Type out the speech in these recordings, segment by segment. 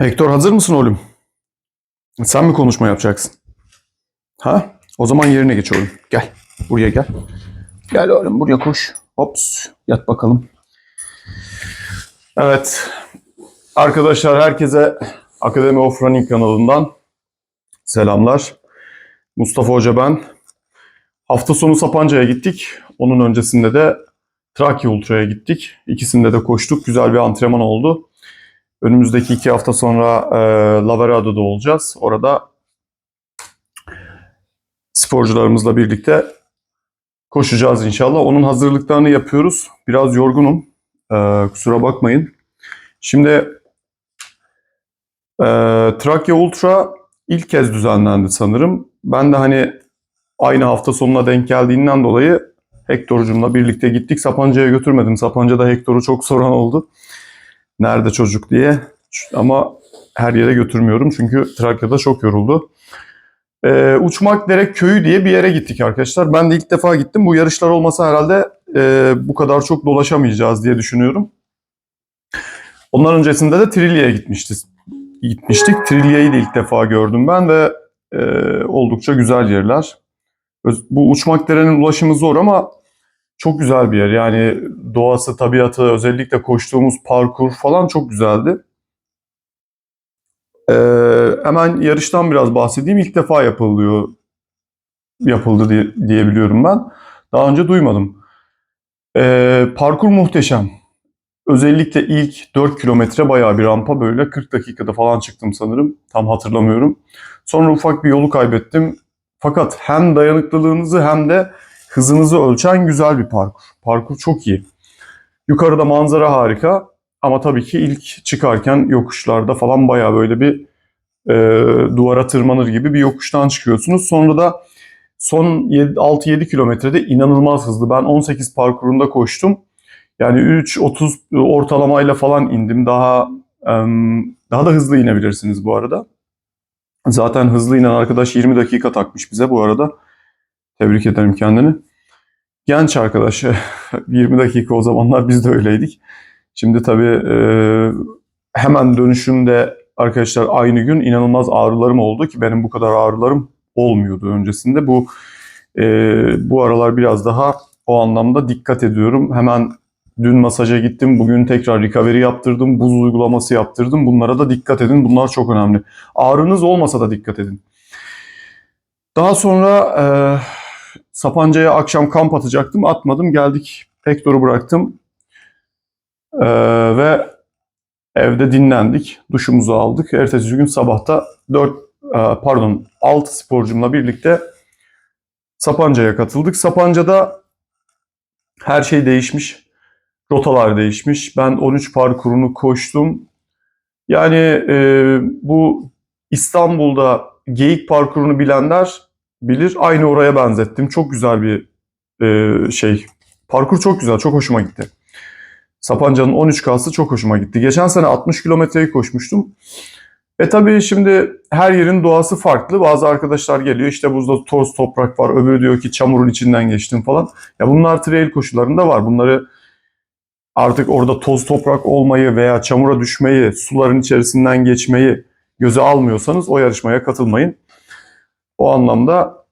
Hector hazır mısın oğlum? Sen mi konuşma yapacaksın? Ha? O zaman yerine geç oğlum. Gel. Buraya gel. Gel oğlum buraya koş. Hops. Yat bakalım. Evet. Arkadaşlar herkese Akademi of Running kanalından selamlar. Mustafa Hoca ben. Hafta sonu Sapanca'ya gittik. Onun öncesinde de Trakya Ultra'ya gittik. İkisinde de koştuk. Güzel bir antrenman oldu. Önümüzdeki iki hafta sonra e, Laverado'da olacağız. Orada sporcularımızla birlikte koşacağız inşallah. Onun hazırlıklarını yapıyoruz. Biraz yorgunum. E, kusura bakmayın. Şimdi e, Trakya Ultra ilk kez düzenlendi sanırım. Ben de hani aynı hafta sonuna denk geldiğinden dolayı Hector'cumla birlikte gittik. Sapanca'ya götürmedim. Sapanca'da Hector'u çok soran oldu. Nerede çocuk diye. Ama her yere götürmüyorum çünkü Trakya'da çok yoruldu. Ee, Uçmak Derek Köyü diye bir yere gittik arkadaşlar. Ben de ilk defa gittim. Bu yarışlar olmasa herhalde e, bu kadar çok dolaşamayacağız diye düşünüyorum. Ondan öncesinde de Trilya'ya gitmiştik. gitmiştik. Trilya'yı da ilk defa gördüm ben ve e, oldukça güzel yerler. Bu Uçmak Dere'nin ulaşımı zor ama çok güzel bir yer. Yani doğası, tabiatı, özellikle koştuğumuz parkur falan çok güzeldi. Ee, hemen yarıştan biraz bahsedeyim. İlk defa yapılıyor, yapıldı diye, diyebiliyorum ben. Daha önce duymadım. Ee, parkur muhteşem. Özellikle ilk 4 kilometre bayağı bir rampa böyle 40 dakikada falan çıktım sanırım. Tam hatırlamıyorum. Sonra ufak bir yolu kaybettim. Fakat hem dayanıklılığınızı hem de hızınızı ölçen güzel bir parkur. Parkur çok iyi. Yukarıda manzara harika ama tabii ki ilk çıkarken yokuşlarda falan bayağı böyle bir e, duvara tırmanır gibi bir yokuştan çıkıyorsunuz. Sonra da son 6-7 kilometrede inanılmaz hızlı. Ben 18 parkurunda koştum. Yani 3.30 ortalamayla falan indim. Daha daha da hızlı inebilirsiniz bu arada. Zaten hızlı inen arkadaş 20 dakika takmış bize bu arada. Tebrik ederim kendini. Genç arkadaş. 20 dakika o zamanlar biz de öyleydik. Şimdi tabii e, hemen dönüşümde arkadaşlar aynı gün inanılmaz ağrılarım oldu ki benim bu kadar ağrılarım olmuyordu öncesinde. Bu e, bu aralar biraz daha o anlamda dikkat ediyorum. Hemen dün masaja gittim. Bugün tekrar recovery yaptırdım. Buz uygulaması yaptırdım. Bunlara da dikkat edin. Bunlar çok önemli. Ağrınız olmasa da dikkat edin. Daha sonra e, Sapanca'ya akşam kamp atacaktım. Atmadım. Geldik. Hector'u bıraktım. E, ve evde dinlendik. Duşumuzu aldık. Ertesi gün sabahta 4 pardon 6 sporcumla birlikte Sapanca'ya katıldık. Sapanca'da her şey değişmiş. Rotalar değişmiş. Ben 13 parkurunu koştum. Yani e, bu İstanbul'da Geyik parkurunu bilenler bilir. Aynı oraya benzettim. Çok güzel bir e, şey. Parkur çok güzel. Çok hoşuma gitti. Sapanca'nın 13K'sı çok hoşuma gitti. Geçen sene 60 kilometreyi koşmuştum. E tabii şimdi her yerin doğası farklı. Bazı arkadaşlar geliyor işte buzda toz toprak var. Öbürü diyor ki çamurun içinden geçtim falan. Ya bunlar trail koşularında var. Bunları artık orada toz toprak olmayı veya çamura düşmeyi, suların içerisinden geçmeyi göze almıyorsanız o yarışmaya katılmayın. O anlamda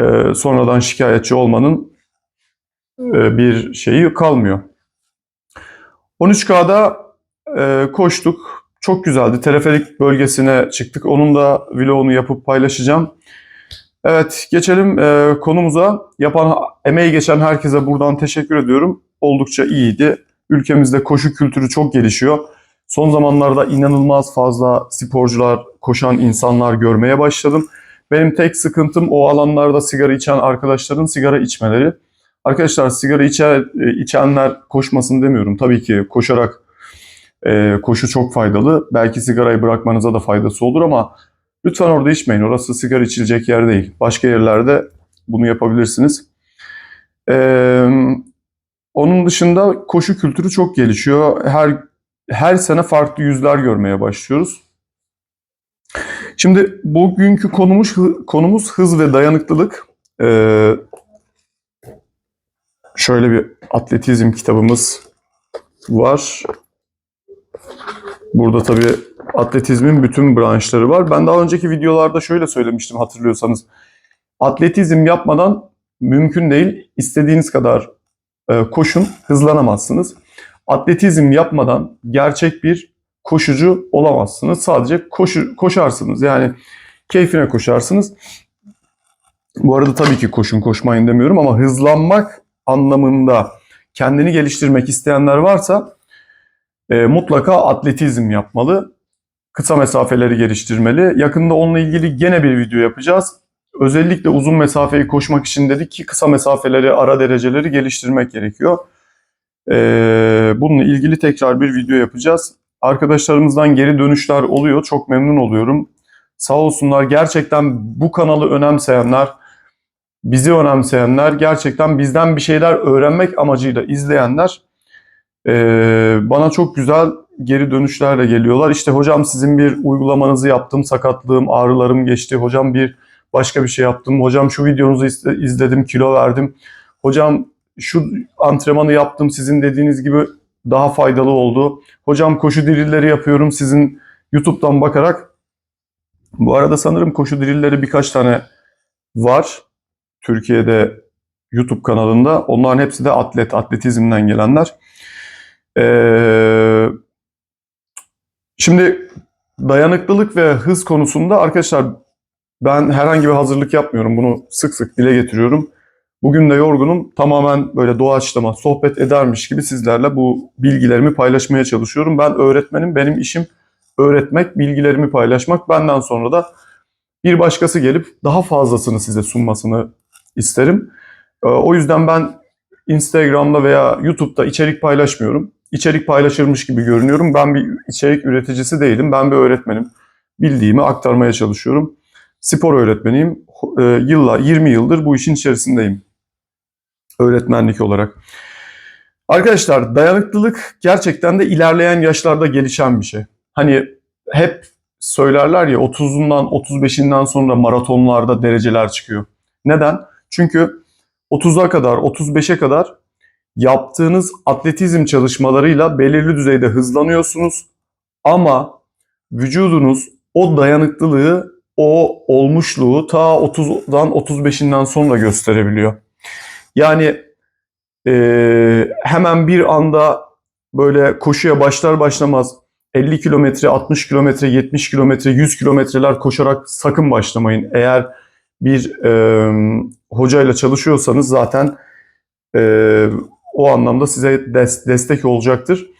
e, sonradan şikayetçi olmanın e, bir şeyi kalmıyor. 13K'da e, koştuk. Çok güzeldi. Teleferik bölgesine çıktık. Onun da vlogunu yapıp paylaşacağım. Evet geçelim e, konumuza. Yapan, emeği geçen herkese buradan teşekkür ediyorum. Oldukça iyiydi. Ülkemizde koşu kültürü çok gelişiyor. Son zamanlarda inanılmaz fazla sporcular, koşan insanlar görmeye başladım. Benim tek sıkıntım o alanlarda sigara içen arkadaşların sigara içmeleri. Arkadaşlar sigara içer, içenler koşmasın demiyorum. Tabii ki koşarak e, koşu çok faydalı. Belki sigarayı bırakmanıza da faydası olur ama lütfen orada içmeyin. Orası sigara içilecek yer değil. Başka yerlerde bunu yapabilirsiniz. Ee, onun dışında koşu kültürü çok gelişiyor. Her her sene farklı yüzler görmeye başlıyoruz. Şimdi bugünkü konumuz konumuz hız ve dayanıklılık. Ee, şöyle bir atletizm kitabımız var. Burada tabii Atletizmin bütün branşları var. Ben daha önceki videolarda şöyle söylemiştim hatırlıyorsanız. Atletizm yapmadan mümkün değil. İstediğiniz kadar e, koşun, hızlanamazsınız. Atletizm yapmadan gerçek bir koşucu olamazsınız. Sadece koşu, koşarsınız. Yani keyfine koşarsınız. Bu arada tabii ki koşun koşmayın demiyorum ama hızlanmak anlamında kendini geliştirmek isteyenler varsa e, mutlaka atletizm yapmalı. Kısa mesafeleri geliştirmeli. Yakında onunla ilgili gene bir video yapacağız. Özellikle uzun mesafeyi koşmak için dedik ki kısa mesafeleri, ara dereceleri geliştirmek gerekiyor. E, bununla ilgili tekrar bir video yapacağız. Arkadaşlarımızdan geri dönüşler oluyor. Çok memnun oluyorum. Sağ olsunlar gerçekten bu kanalı önemseyenler, bizi önemseyenler, gerçekten bizden bir şeyler öğrenmek amacıyla izleyenler ee, bana çok güzel geri dönüşlerle geliyorlar. İşte hocam sizin bir uygulamanızı yaptım, sakatlığım, ağrılarım geçti. Hocam bir başka bir şey yaptım. Hocam şu videonuzu izle- izledim, kilo verdim. Hocam şu antrenmanı yaptım, sizin dediğiniz gibi daha faydalı oldu. Hocam koşu dirilleri yapıyorum sizin YouTube'dan bakarak. Bu arada sanırım koşu dirilleri birkaç tane var. Türkiye'de YouTube kanalında. Onların hepsi de atlet, atletizmden gelenler. Ee, şimdi dayanıklılık ve hız konusunda arkadaşlar ben herhangi bir hazırlık yapmıyorum. Bunu sık sık dile getiriyorum. Bugün de yorgunum. Tamamen böyle doğaçlama, sohbet edermiş gibi sizlerle bu bilgilerimi paylaşmaya çalışıyorum. Ben öğretmenim. Benim işim öğretmek, bilgilerimi paylaşmak. Benden sonra da bir başkası gelip daha fazlasını size sunmasını isterim. Ee, O yüzden ben Instagram'da veya YouTube'da içerik paylaşmıyorum. İçerik paylaşırmış gibi görünüyorum. Ben bir içerik üreticisi değilim. Ben bir öğretmenim. Bildiğimi aktarmaya çalışıyorum. Spor öğretmeniyim. Ee, Yılla, 20 yıldır bu işin içerisindeyim. Öğretmenlik olarak. Arkadaşlar dayanıklılık gerçekten de ilerleyen yaşlarda gelişen bir şey. Hani hep söylerler ya 30'undan 35'inden sonra maratonlarda dereceler çıkıyor. Neden? Çünkü 30'a kadar, 35'e kadar yaptığınız atletizm çalışmalarıyla belirli düzeyde hızlanıyorsunuz. Ama vücudunuz o dayanıklılığı, o olmuşluğu ta 30'dan 35'inden sonra gösterebiliyor. Yani eee, hemen bir anda böyle koşuya başlar başlamaz 50 kilometre, 60 kilometre, 70 kilometre, 100 kilometreler koşarak sakın başlamayın. Eğer bir e, hocayla çalışıyorsanız zaten e, o anlamda size des- destek olacaktır.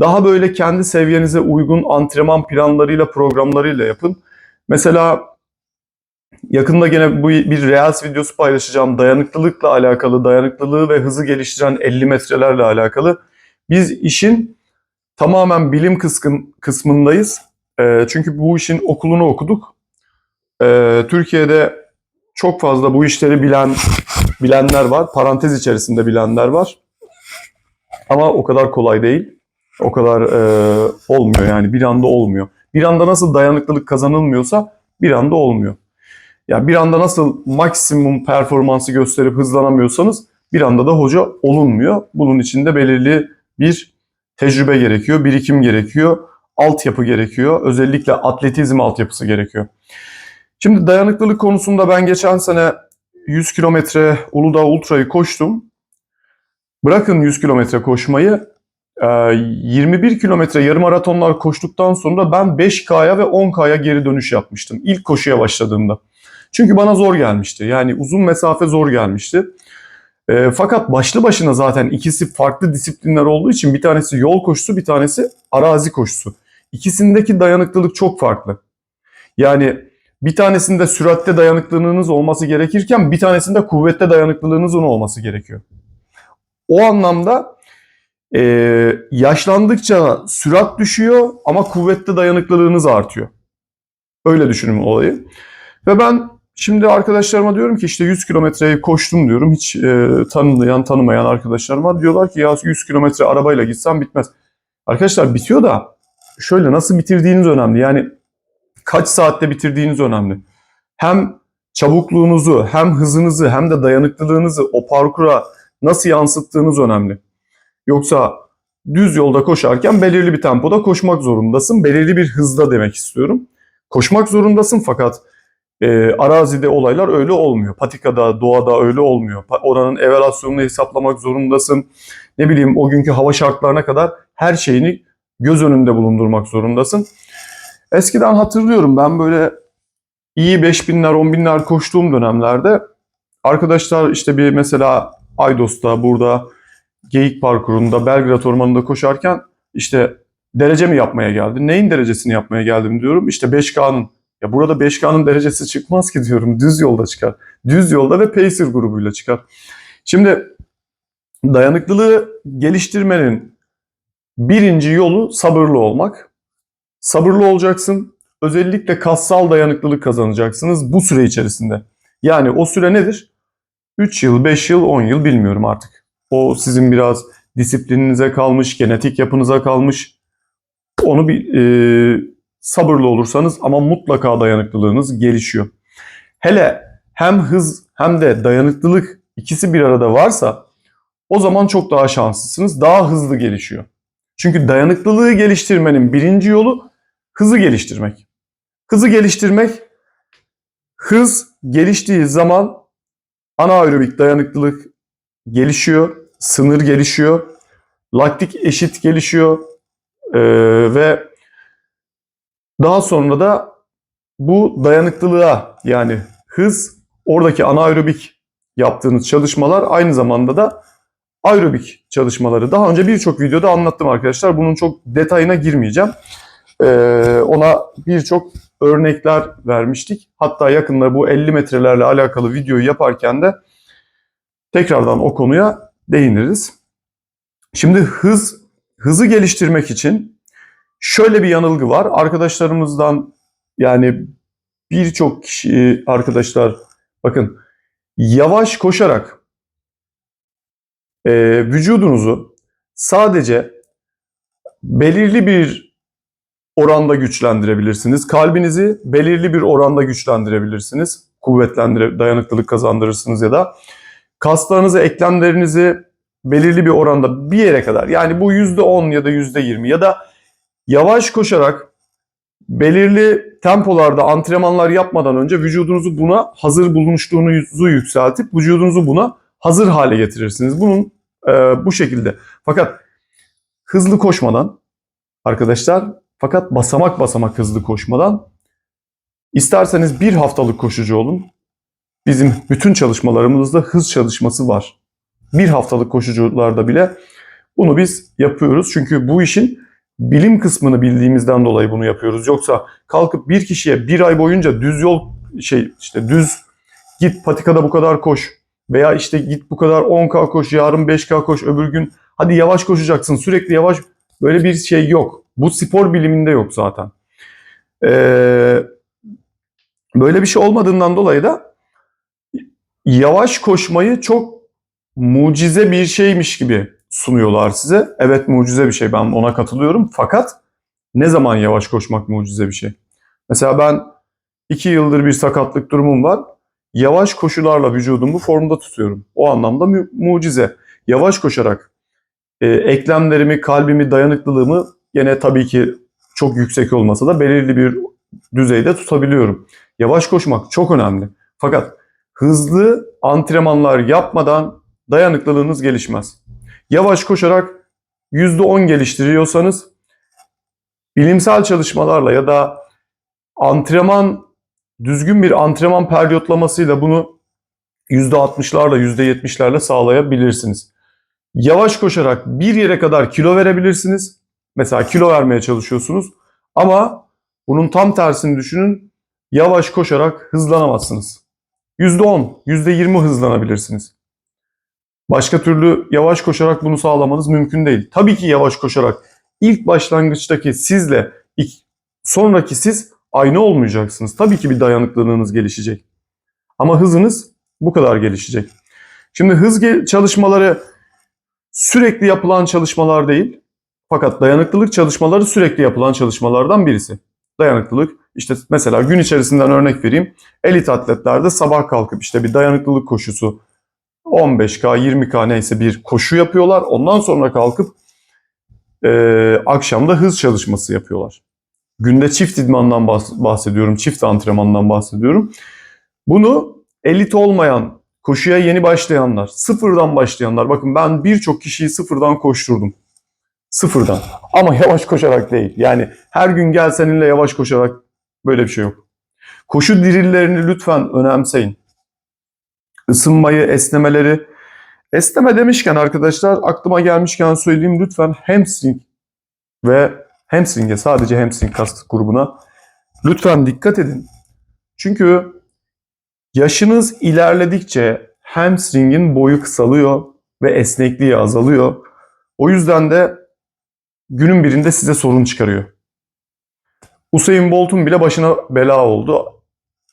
Daha böyle kendi seviyenize uygun antrenman planlarıyla, programlarıyla yapın. Mesela yakında gene bu bir Reels videosu paylaşacağım. Dayanıklılıkla alakalı, dayanıklılığı ve hızı geliştiren 50 metrelerle alakalı. Biz işin tamamen bilim kıskın, kısmındayız. E, çünkü bu işin okulunu okuduk. E, Türkiye'de çok fazla bu işleri bilen bilenler var. Parantez içerisinde bilenler var. Ama o kadar kolay değil. O kadar e, olmuyor yani bir anda olmuyor. Bir anda nasıl dayanıklılık kazanılmıyorsa bir anda olmuyor. Ya bir anda nasıl maksimum performansı gösterip hızlanamıyorsanız bir anda da hoca olunmuyor. Bunun için de belirli bir tecrübe gerekiyor, birikim gerekiyor, altyapı gerekiyor. Özellikle atletizm altyapısı gerekiyor. Şimdi dayanıklılık konusunda ben geçen sene 100 kilometre Uludağ Ultra'yı koştum. Bırakın 100 kilometre koşmayı, e, 21 kilometre yarım maratonlar koştuktan sonra ben 5K'ya ve 10K'ya geri dönüş yapmıştım. İlk koşuya başladığımda. Çünkü bana zor gelmişti. Yani uzun mesafe zor gelmişti. E, fakat başlı başına zaten ikisi farklı disiplinler olduğu için bir tanesi yol koşusu, bir tanesi arazi koşusu. İkisindeki dayanıklılık çok farklı. Yani bir tanesinde süratte dayanıklılığınız olması gerekirken bir tanesinde kuvvette dayanıklılığınızın olması gerekiyor. O anlamda e, yaşlandıkça sürat düşüyor ama kuvvette dayanıklılığınız artıyor. Öyle düşünün olayı. Ve ben şimdi arkadaşlarıma diyorum ki işte 100 kilometreyi koştum diyorum. Hiç e, tanımayan tanımayan arkadaşlarım var. Diyorlar ki ya 100 kilometre arabayla gitsem bitmez. Arkadaşlar bitiyor da şöyle nasıl bitirdiğiniz önemli. Yani kaç saatte bitirdiğiniz önemli. Hem çabukluğunuzu, hem hızınızı, hem de dayanıklılığınızı o parkura nasıl yansıttığınız önemli. Yoksa düz yolda koşarken belirli bir tempoda koşmak zorundasın. Belirli bir hızda demek istiyorum. Koşmak zorundasın fakat e, arazide olaylar öyle olmuyor. Patikada, doğada öyle olmuyor. Oranın evelasyonunu hesaplamak zorundasın. Ne bileyim o günkü hava şartlarına kadar her şeyini göz önünde bulundurmak zorundasın. Eskiden hatırlıyorum ben böyle iyi 5000'ler 10.000'ler koştuğum dönemlerde arkadaşlar işte bir mesela Aydos'ta burada Geyik Parkuru'nda Belgrad Ormanı'nda koşarken işte derece mi yapmaya geldin? Neyin derecesini yapmaya geldim diyorum. İşte 5K'nın. Ya burada 5K'nın derecesi çıkmaz ki diyorum. Düz yolda çıkar. Düz yolda ve Pacer grubuyla çıkar. Şimdi dayanıklılığı geliştirmenin birinci yolu sabırlı olmak. Sabırlı olacaksın. Özellikle kassal dayanıklılık kazanacaksınız bu süre içerisinde. Yani o süre nedir? 3 yıl, 5 yıl, 10 yıl bilmiyorum artık. O sizin biraz disiplininize kalmış, genetik yapınıza kalmış. Onu bir e, sabırlı olursanız ama mutlaka dayanıklılığınız gelişiyor. Hele hem hız hem de dayanıklılık ikisi bir arada varsa o zaman çok daha şanslısınız. Daha hızlı gelişiyor. Çünkü dayanıklılığı geliştirmenin birinci yolu hızı geliştirmek. Hızı geliştirmek hız geliştiği zaman anaerobik dayanıklılık gelişiyor, sınır gelişiyor, laktik eşit gelişiyor ee, ve daha sonra da bu dayanıklılığa yani hız oradaki anaerobik yaptığınız çalışmalar aynı zamanda da aerobik çalışmaları. Daha önce birçok videoda anlattım arkadaşlar. Bunun çok detayına girmeyeceğim. Ee, ona birçok örnekler vermiştik. Hatta yakında bu 50 metrelerle alakalı videoyu yaparken de tekrardan o konuya değiniriz. Şimdi hız hızı geliştirmek için şöyle bir yanılgı var. Arkadaşlarımızdan yani birçok kişi arkadaşlar bakın yavaş koşarak e, vücudunuzu sadece belirli bir oranda güçlendirebilirsiniz. Kalbinizi belirli bir oranda güçlendirebilirsiniz. Kuvvetlendire, dayanıklılık kazandırırsınız ya da kaslarınızı, eklemlerinizi belirli bir oranda bir yere kadar yani bu %10 ya da %20 ya da yavaş koşarak belirli tempolarda antrenmanlar yapmadan önce vücudunuzu buna hazır bulunuşluğunuzu yükseltip vücudunuzu buna hazır hale getirirsiniz. Bunun e, bu şekilde. Fakat hızlı koşmadan arkadaşlar fakat basamak basamak hızlı koşmadan isterseniz bir haftalık koşucu olun. Bizim bütün çalışmalarımızda hız çalışması var. Bir haftalık koşucularda bile bunu biz yapıyoruz. Çünkü bu işin bilim kısmını bildiğimizden dolayı bunu yapıyoruz. Yoksa kalkıp bir kişiye bir ay boyunca düz yol şey işte düz git patikada bu kadar koş veya işte git bu kadar 10K koş yarın 5K koş öbür gün hadi yavaş koşacaksın sürekli yavaş böyle bir şey yok. Bu spor biliminde yok zaten. Ee, böyle bir şey olmadığından dolayı da yavaş koşmayı çok mucize bir şeymiş gibi sunuyorlar size. Evet mucize bir şey ben ona katılıyorum. Fakat ne zaman yavaş koşmak mucize bir şey? Mesela ben iki yıldır bir sakatlık durumum var. Yavaş koşularla vücudumu formda tutuyorum. O anlamda mu- mucize. Yavaş koşarak e, eklemlerimi, kalbimi, dayanıklılığımı gene tabii ki çok yüksek olmasa da belirli bir düzeyde tutabiliyorum. Yavaş koşmak çok önemli. Fakat hızlı antrenmanlar yapmadan dayanıklılığınız gelişmez. Yavaş koşarak %10 geliştiriyorsanız bilimsel çalışmalarla ya da antrenman düzgün bir antrenman periyotlamasıyla bunu %60'larla %70'lerle sağlayabilirsiniz. Yavaş koşarak bir yere kadar kilo verebilirsiniz. Mesela kilo vermeye çalışıyorsunuz ama bunun tam tersini düşünün. Yavaş koşarak hızlanamazsınız. %10, %20 hızlanabilirsiniz. Başka türlü yavaş koşarak bunu sağlamanız mümkün değil. Tabii ki yavaş koşarak ilk başlangıçtaki sizle ilk, sonraki siz aynı olmayacaksınız. Tabii ki bir dayanıklılığınız gelişecek. Ama hızınız bu kadar gelişecek. Şimdi hız çalışmaları sürekli yapılan çalışmalar değil. Fakat dayanıklılık çalışmaları sürekli yapılan çalışmalardan birisi. Dayanıklılık işte mesela gün içerisinden örnek vereyim. Elit atletlerde sabah kalkıp işte bir dayanıklılık koşusu 15K, 20K neyse bir koşu yapıyorlar. Ondan sonra kalkıp Ee, akşam da hız çalışması yapıyorlar. Günde çift idmandan bahs- bahsediyorum, çift antrenmandan bahsediyorum. Bunu elit olmayan, koşuya yeni başlayanlar, sıfırdan başlayanlar. Bakın ben birçok kişiyi sıfırdan koşturdum. Sıfırdan. Ama yavaş koşarak değil. Yani her gün gel seninle yavaş koşarak böyle bir şey yok. Koşu dirillerini lütfen önemseyin. Isınmayı, esnemeleri. Esneme demişken arkadaşlar aklıma gelmişken söyleyeyim lütfen hamstring ve hamstring'e sadece hamstring kas grubuna lütfen dikkat edin. Çünkü yaşınız ilerledikçe hamstring'in boyu kısalıyor ve esnekliği azalıyor. O yüzden de günün birinde size sorun çıkarıyor. Usain Bolt'un bile başına bela oldu.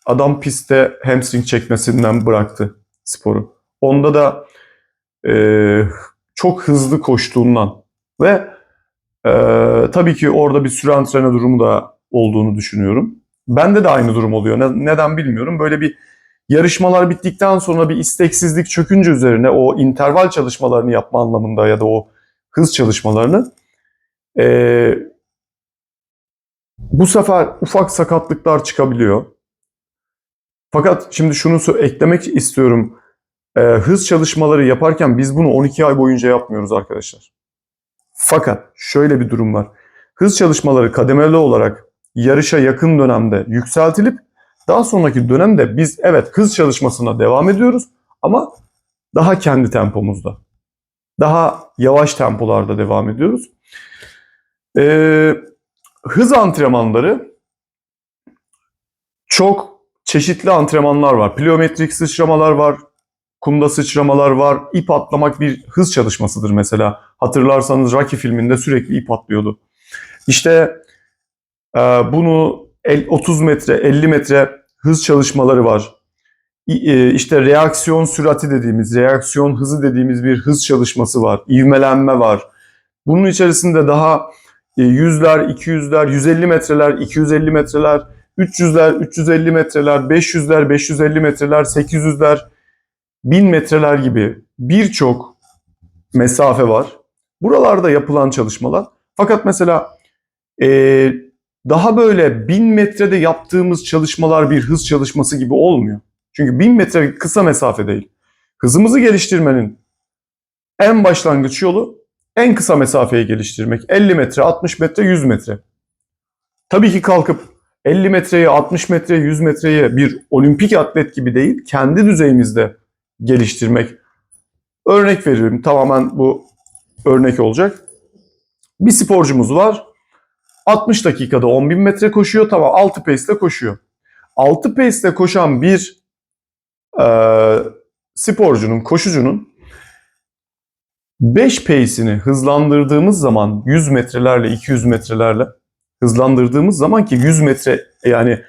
Adam pistte hamstring çekmesinden bıraktı sporu. Onda da e, çok hızlı koştuğundan ve e, tabii ki orada bir süre antrenör durumu da olduğunu düşünüyorum. Bende de aynı durum oluyor. Ne- neden bilmiyorum. Böyle bir yarışmalar bittikten sonra bir isteksizlik çökünce üzerine o interval çalışmalarını yapma anlamında ya da o hız çalışmalarını e, bu sefer ufak sakatlıklar çıkabiliyor. Fakat şimdi şunu eklemek istiyorum. Ee, hız çalışmaları yaparken biz bunu 12 ay boyunca yapmıyoruz arkadaşlar. Fakat şöyle bir durum var. Hız çalışmaları kademeli olarak yarışa yakın dönemde yükseltilip daha sonraki dönemde biz evet hız çalışmasına devam ediyoruz ama daha kendi tempomuzda. Daha yavaş tempolarda devam ediyoruz. Ee, hız antrenmanları çok çeşitli antrenmanlar var. Plyometrik sıçramalar var, kumda sıçramalar var. İp atlamak bir hız çalışmasıdır mesela. Hatırlarsanız Rocky filminde sürekli ip atlıyordu. İşte e, bunu el- 30 metre, 50 metre hız çalışmaları var. E, İşte reaksiyon sürati dediğimiz, reaksiyon hızı dediğimiz bir hız çalışması var. İvmelenme var. Bunun içerisinde daha e, yüzler, 200'ler, 150 metreler, 250 metreler, 300'ler, 350 metreler, 500'ler, 550 metreler, 800'ler, 1000 metreler gibi birçok mesafe var. Buralarda yapılan çalışmalar. Fakat mesela e, daha böyle 1000 metrede yaptığımız çalışmalar bir hız çalışması gibi olmuyor. Çünkü 1000 metre kısa mesafe değil. Hızımızı geliştirmenin en başlangıç yolu en kısa mesafeyi geliştirmek. 50 metre, 60 metre, 100 metre. Tabii ki kalkıp 50 metreye, 60 metreye, 100 metreye bir olimpik atlet gibi değil, kendi düzeyimizde geliştirmek. Örnek veririm, tamamen bu örnek olacak. Bir sporcumuz var. 60 dakikada 10.000 metre koşuyor. Tamam 6 pace ile koşuyor. 6 pace ile koşan bir e, sporcunun, koşucunun 5 pace'ini hızlandırdığımız zaman 100 metrelerle 200 metrelerle hızlandırdığımız zaman ki 100 metre yani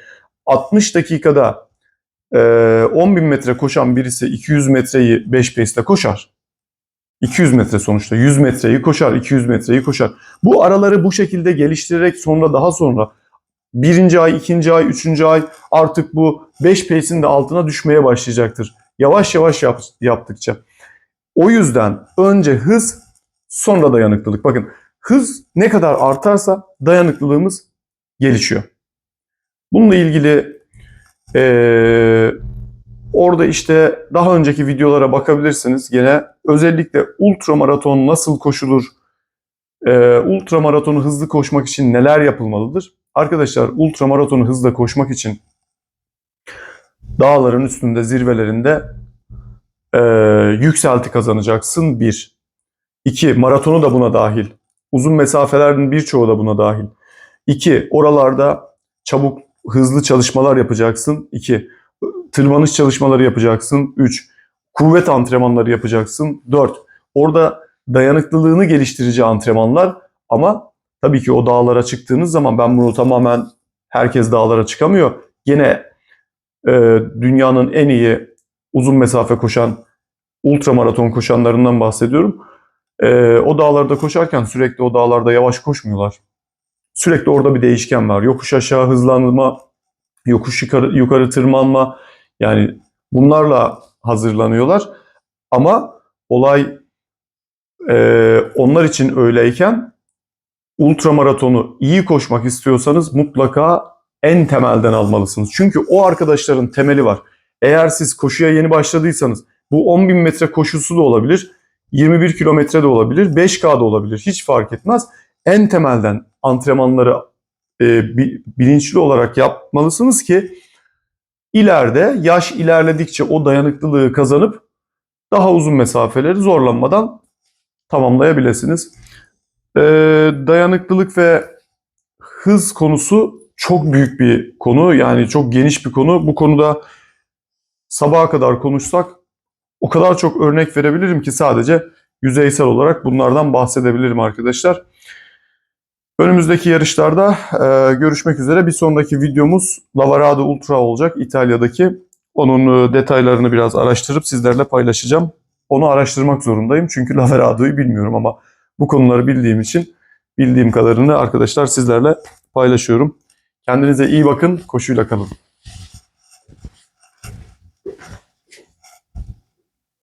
60 dakikada e, 10.000 metre koşan birisi 200 metreyi 5 pace ile koşar. 200 metre sonuçta 100 metreyi koşar, 200 metreyi koşar. Bu araları bu şekilde geliştirerek sonra daha sonra birinci ay, ikinci ay, üçüncü ay artık bu 5 pace'in de altına düşmeye başlayacaktır. Yavaş yavaş yap, yaptıkça. O yüzden önce hız sonra dayanıklılık. Bakın hız ne kadar artarsa dayanıklılığımız gelişiyor. Bununla ilgili eee, orada işte daha önceki videolara bakabilirsiniz. Gene özellikle ultramaraton nasıl koşulur, eee ultramaratonu hızlı koşmak için neler yapılmalıdır? Arkadaşlar ultramaratonu hızla koşmak için dağların üstünde, zirvelerinde eee, yükselti kazanacaksın. Bir. İki, maratonu da buna dahil. Uzun mesafelerin birçoğu da buna dahil. İki, oralarda çabuk, hızlı çalışmalar yapacaksın. İki, tırmanış çalışmaları yapacaksın. Üç, kuvvet antrenmanları yapacaksın. Dört, orada dayanıklılığını geliştirici antrenmanlar. Ama tabii ki o dağlara çıktığınız zaman ben bunu tamamen herkes dağlara çıkamıyor. Gene e, dünyanın en iyi uzun mesafe koşan, ultramaraton koşanlarından bahsediyorum. Ee, o dağlarda koşarken sürekli o dağlarda yavaş koşmuyorlar. Sürekli orada bir değişken var. Yokuş aşağı hızlanma, yokuş yukarı, yukarı tırmanma. Yani bunlarla hazırlanıyorlar. Ama olay e, onlar için öyleyken ultramaratonu iyi koşmak istiyorsanız mutlaka en temelden almalısınız. Çünkü o arkadaşların temeli var. Eğer siz koşuya yeni başladıysanız bu 10.000 metre koşusu da olabilir, 21 kilometre de olabilir, 5K da olabilir. Hiç fark etmez. En temelden antrenmanları e, bi- bilinçli olarak yapmalısınız ki ileride yaş ilerledikçe o dayanıklılığı kazanıp daha uzun mesafeleri zorlanmadan tamamlayabilirsiniz. Ee, dayanıklılık ve hız konusu çok büyük bir konu. Yani çok geniş bir konu. Bu konuda sabaha kadar konuşsak o kadar çok örnek verebilirim ki sadece yüzeysel olarak bunlardan bahsedebilirim arkadaşlar. Önümüzdeki yarışlarda e, görüşmek üzere. Bir sonraki videomuz Lavarado Ultra olacak İtalya'daki. Onun e, detaylarını biraz araştırıp sizlerle paylaşacağım. Onu araştırmak zorundayım çünkü Lavarado'yu bilmiyorum ama bu konuları bildiğim için bildiğim kadarını arkadaşlar sizlerle paylaşıyorum. Kendinize iyi bakın, koşuyla kalın.